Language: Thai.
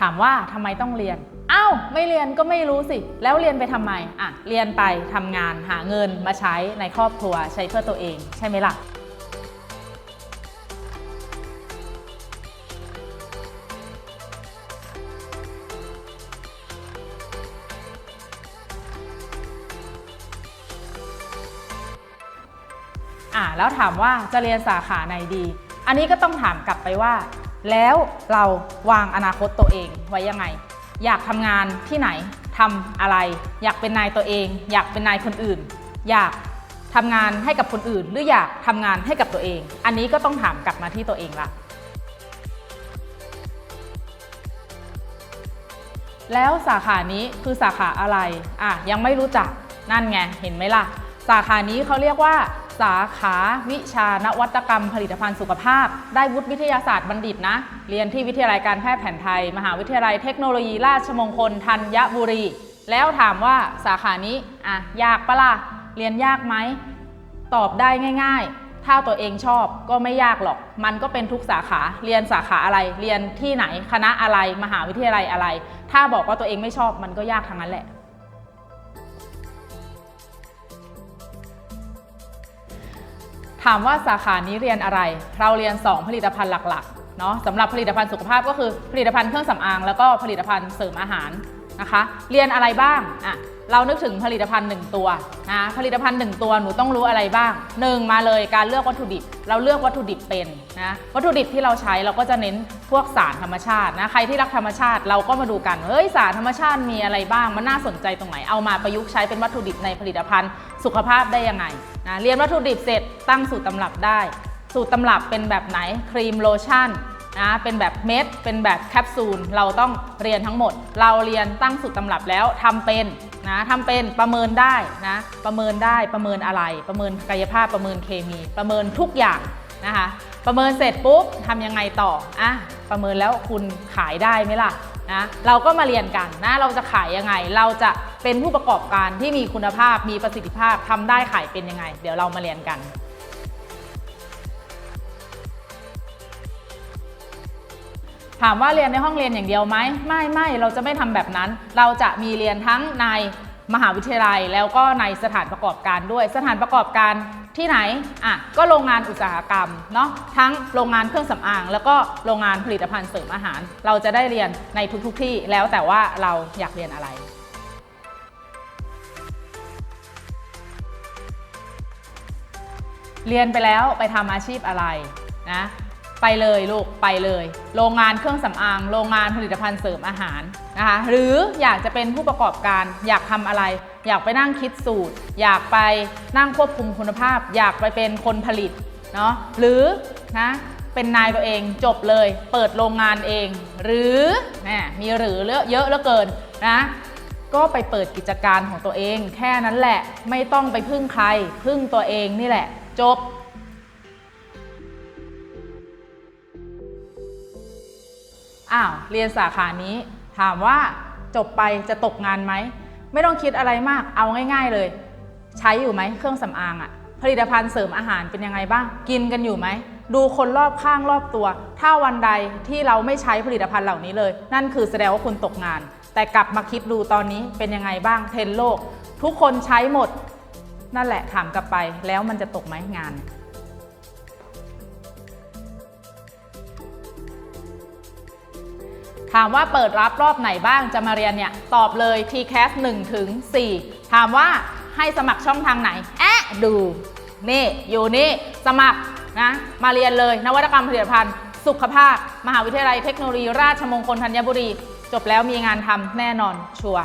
ถามว่าทำไมต้องเรียนอ้าวไม่เรียนก็ไม่รู้สิ แล้วเรียนไปทำไมอะเรียนไปทำงานหาเงินมาใช้ในครอบครัวใช้เพื่อตัวเอง ใช่ไหมล่ะอ่าแล้วถามว่าจะเรียนสาขาไหนดี อันนี้ก็ต้องถามกลับไปว่า แล้วเราวางอนาคตตัวเองไว้ยังไง อยากทำงานที่ไหนทำอะไร อยากเป็นนายตัวเอง อยากเป็นนายคนอื่น อยากทำงานให้กับคนอื่น หรืออยากทำงานให้กับตัวเอง อันนี้ก็ต้องถามกลับมาที่ตัวเองละแล้วสาขานี้คือสาขาอะไร อะยังไม่รู้จัก นั่นไง เห็นไหมล่ะ สาขานี้เขาเรียกว่า สาขาวิชานวัตกรรมผลิตภัณฑ์สุขภาพ ได้วุฒิวิทยาศาสตร์บัณฑิตนะ เรียนที่วิทยาลัยการแพทย์แผนไทย มหาวิทยาลัยเทคโนโลยีราชมงคลธัญบุรี แล้วถามว่าสาขานี้อะยากปะล่ะ เรียนยากไหม ตอบได้ง่าย ๆ ถ้าตัวเองชอบก็ไม่ยากหรอก มันก็เป็นทุกสาขา เรียนสาขาอะไร เรียนที่ไหน คณะอะไร มหาวิทยาลัยอะไร ถ้าบอกว่าตัวเองไม่ชอบมันก็ยากทั้งนั้นแหละ ถามว่าสาขานี้เรียนอะไร เราเรียน 2 ผลิตภัณฑ์หลักๆเนาะสำหรับผลิตภัณฑ์สุขภาพก็คือผลิตภัณฑ์เครื่องสำอางแล้วก็ผลิตภัณฑ์เสริมอาหาร นะคะ เรียนอะไรบ้างอะเรานึกถึงผลิตภัณฑ์ 1 ตัวนะผลิตภัณฑ์ 1 ตัวหนูต้องรู้อะไรบ้าง 1 มาเลยการเลือกวัตถุดิบ เราเลือกวัตถุดิบเป็นนะวัตถุดิบที่เราใช้เราก็จะเน้นพวกสารธรรมชาตินะใครที่รักธรรมชาติเราก็มาดูกันเฮ้ยสารธรรมชาติมีอะไรบ้างมันน่าสนใจตรงไหนเอามาประยุกต์ใช้เป็นวัตถุดิบในผลิตภัณฑ์สุขภาพได้ยังไงนะเรียนวัตถุดิบเสร็จตั้งสูตรตำรับได้ สูตรตำรับเป็นแบบไหนครีมโลชั่น นะเป็นแบบเม็ดเป็นแบบแคปซูลเราต้องเรียนทั้งหมด เราเรียนตั้งสูตรตำรับแล้วทำเป็นนะทำเป็นประเมินได้นะประเมินได้ประเมินอะไร ประเมินกายภาพประเมินเคมี ประเมินทุกอย่างนะคะประเมินเสร็จปุ๊บทำยังไงต่ออะประเมินแล้วคุณขายได้ไหมล่ะนะเราก็มาเรียนกันนะเราจะขายยังไง เราจะเป็นผู้ประกอบการที่มีคุณภาพมีประสิทธิภาพทำได้ขายเป็นยังไง เดี๋ยวเรามาเรียนกัน ถามว่าเรียนในห้องเรียนอย่างเดียวไหมไม่ไม่เราจะไม่ทำแบบนั้น เราจะมีเรียนทั้งในมหาวิทยาลัยแล้วก็ในสถานประกอบการด้วย สถานประกอบการที่ไหนอะก็โรงงานอุตสาหกรรมเนาะทั้งโรงงานเครื่องสำอาง แล้วก็โรงงานผลิตภัณฑ์เสริมอาหาร เราจะได้เรียนในทุกๆทที่แล้วแต่ว่าเราอยากเรียนอะไรเรียนไปแล้วไปทำอาชีพอะไรนะ ไปเลยลูกไปเลย โรงงานเครื่องสำอาง โรงงานผลิตภัณฑ์เสริมอาหารนะคะหรืออยากจะเป็นผู้ประกอบการ อยากทำอะไร อยากไปนั่งคิดสูตร อยากไปนั่งควบคุมคุณภาพ อยากไปเป็นคนผลิตเนาะหรือนะเป็นนายตัวเองจบเลย เปิดโรงงานเอง หรือนะมีหรือเยอะเยอะเหลือเกินนะก็ไปเปิดกิจการของตัวเอง แค่นั้นแหละไม่ต้องไปพึ่งใคร พึ่งตัวเองนี่แหละ จบ อ้าวเรียนสาขานี้ ถามว่าจบไปจะตกงานไหม ไม่ต้องคิดอะไรมากเอาง่าย ๆเลย ใช้อยู่ไหมเครื่องสำอางอะผลิตภัณฑ์เสริมอาหารเป็นยังไงบ้าง กินกันอยู่ไหม ดูคนรอบข้างรอบตัว ถ้าวันใดที่เราไม่ใช้ผลิตภัณฑ์เหล่านี้เลย นั่นคือแสดงว่าคุณตกงาน แต่กลับมาคิดดูตอนนี้เป็นยังไงบ้างเทรนโลก ทุกคนใช้หมด นั่นแหละถามกลับไปแล้วมันจะตกไหมงาน ถามว่าเปิดรับรอบไหนบ้างจะมาเรียนเนี่ย ตอบเลย TCAS 1ถึง4ถามว่าให้สมัครช่องทางไหน แอะดู นี่ อยู่นี่ สมัครนะ มาเรียนเลย นวัตกรรมผลิตภัณฑ์ สุขภาพ มหาวิทยาลัยเทคโนโลยีราชมงคลธัญบุรี จบแล้วมีงานทำแน่นอนชัวร์